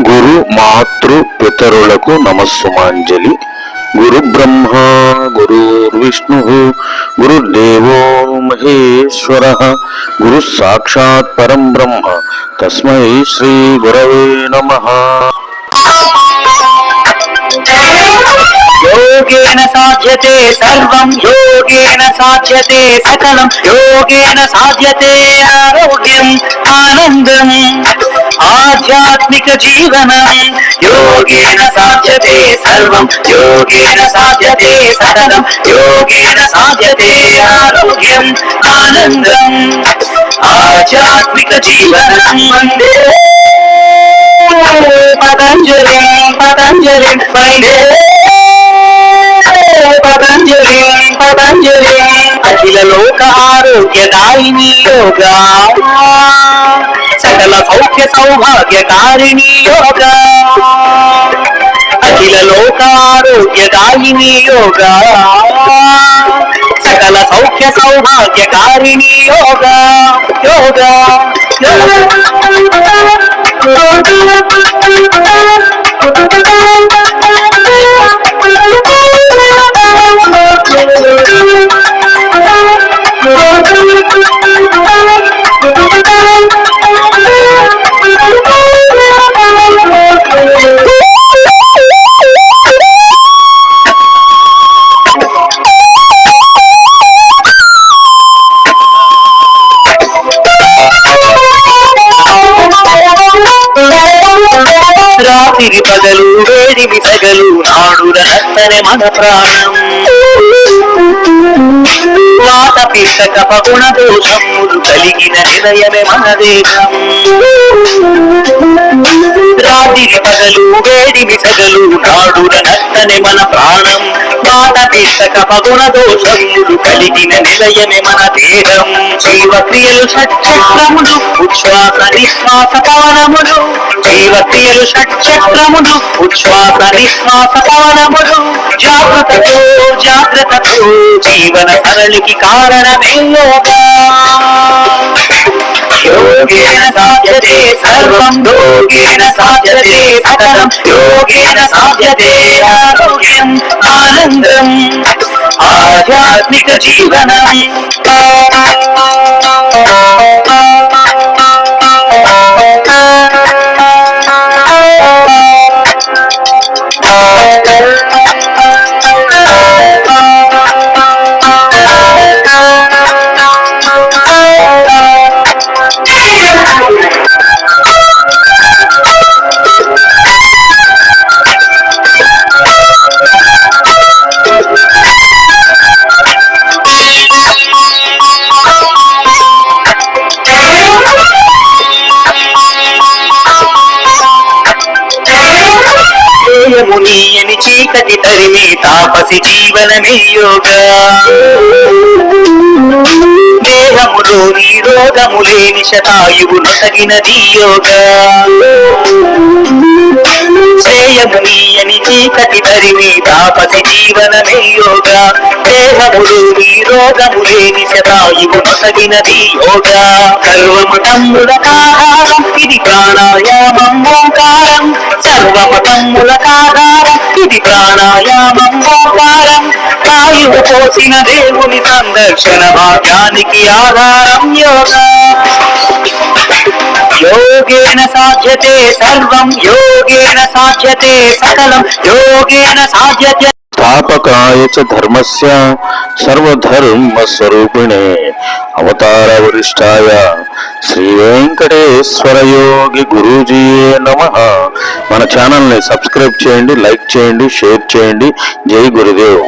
గురు మాతృ పితరులకు నమస్సుమాంజలి. గురు బ్రహ్మ గురుర్విష్ణు గురుర్దేవో మహేశ్వర. గురు సాక్షాత్ పరం బ్రహ్మ. తస్మై శ్రీ గురవే నమ. యోగేన సాధ్యతే సర్వం యోగేన సాధ్యతే సకలం యోగేన సాధ్యతే ఆరోగ్యం. ఆనందం ఆధ్యాత్మిక జీవనం. యోగేన సాధ్యతే సర్వం యోగేన సాధ్యతే సతతం యోగేన సాధ్యతే ఆరోగ్యం ఆనందం. ఆధ్యాత్మిక జీవనం వందే పతంజలి పతంజలి వందే పతంజలి పతంజలి. అఖిల లోక ఆరోగ్యదాయిని యోగా. సౌఖ్య సౌభాగ్యకారిణి యోగ అఖిల లోక యోగ సకల సౌఖ్య సౌభాగ్యకారిణి యోగ యోగ. రాత్రి పగలు వేడిమి పగలు నాడు రత్తనే మన ప్రాణం వాత పిష్ట కపగుణ దోషములు కలిగిన హృదయమే మన దేశం రాత్రి పగలు వేడిమి పగలు నాడు రత్తనే మన ప్రాణం. వాత పిష్ట పగుణ దోషములు కలిగిన నిలయమే మన దేహం. జీవక్రియలు షట్చక్రములు. ఉచ్ఛ్వాస నిశ్వాస పవనములు. జీవక్రియలు షట్చక్రములు. ఉచ్ఛ్వాస నిశ్వాస పవనములు. జాగ్రత్తతో జాగ్రత్తతో. జీవన సరళికి కారణమే యోగా యోగేన సాధ్యతే సర్వం యోగేన సాధ్యతే సకలం యోగేన సాధ్యతే ఆరోగ్యం ఆనందం ఆధ్యాత్మిక జీవనం చేయముని అని చీకటి తరిమి తాపసి జీవనమే యోగా దేహములోని రోగములేని శతాయువు నొసగినది యోగా. శ్రేయముని అని చీకటి తరిమి తాపసి జీవనమే యోగా. దేహములోని రోగములేని శతాయువు నొసగినది యోగా. సర్వము తమ్ములకాహారం ఇది ప్రాణాయామం ఓంకారం. సర్వము తమ్ములకాహారం ఇది ప్రాణాయామం ఓంకారం. వాయువు పోసిన దేవుని సందర్శన భాగ్యానికి ఆధారం యోగా. యోగేన సాధ్యతే సర్వం యోగేన సాధ్యతే సకలం యోగేన సాధ్యతే స్థాపకాయ చ ధర్మస్య సర్వధర్మ స్వరూపిణే అవతార వరిష్టాయ శ్రీ వెంకటేశ్వర యోగి గురూజీయే నమ మన ఛానల్ని సబ్స్క్రైబ్ చేయండి లైక్ చేయండి షేర్ చేయండి. జై గురుదేవ్.